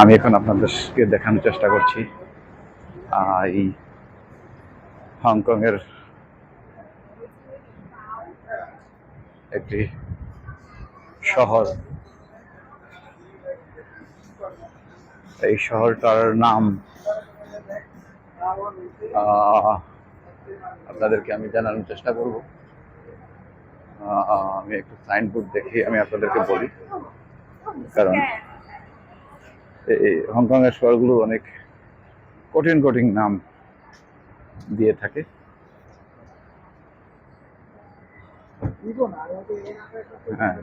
আমি এখন আপনাদেরকে দেখানোর চেষ্টা করছি এই হংকংয়ের একটি শহর। এই শহরটার নাম আপনাদেরকে আমি জানানোর চেষ্টা করব। আমি একটু সাইনবোর্ড দেখি আমি আপনাদেরকে বলি, কারণ এই- হংকংয়ের শহরগুলো অনেক কঠিন কঠিন নাম দিয়ে থাকে। হ্যাঁ।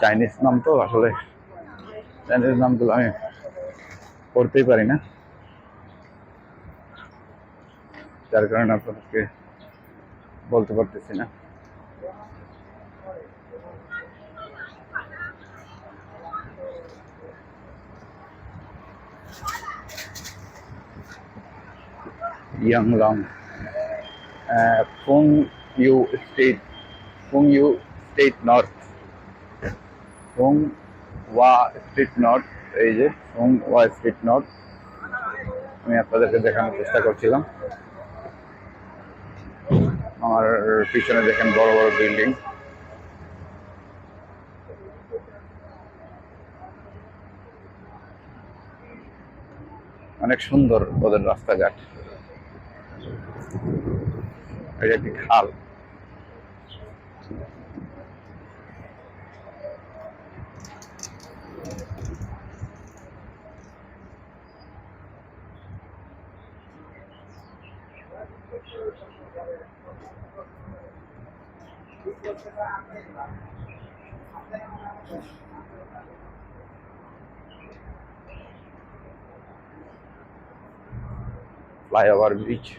চাইনিজ নাম তো আসলে, চাইনিজ নামগুলো আমি পড়তেই পারি না। যার কারণে আপনাদেরকে বলতে পারতেছি না ইয়াংলং Phom you state Phom you state north Phom ওয়া স্ট্রিট নর্থ এই যে ফুং ওয়া স্ট্রিট নর্থ আমি আপনাদেরকে দেখানোর চেষ্টা করছিলাম আমার পিছনে দেখেন বড় বড় বিল্ডিং। অনেক সুন্দর ওদের রাস্তাঘাট। এটা একটি খাল? Flyover Bridge.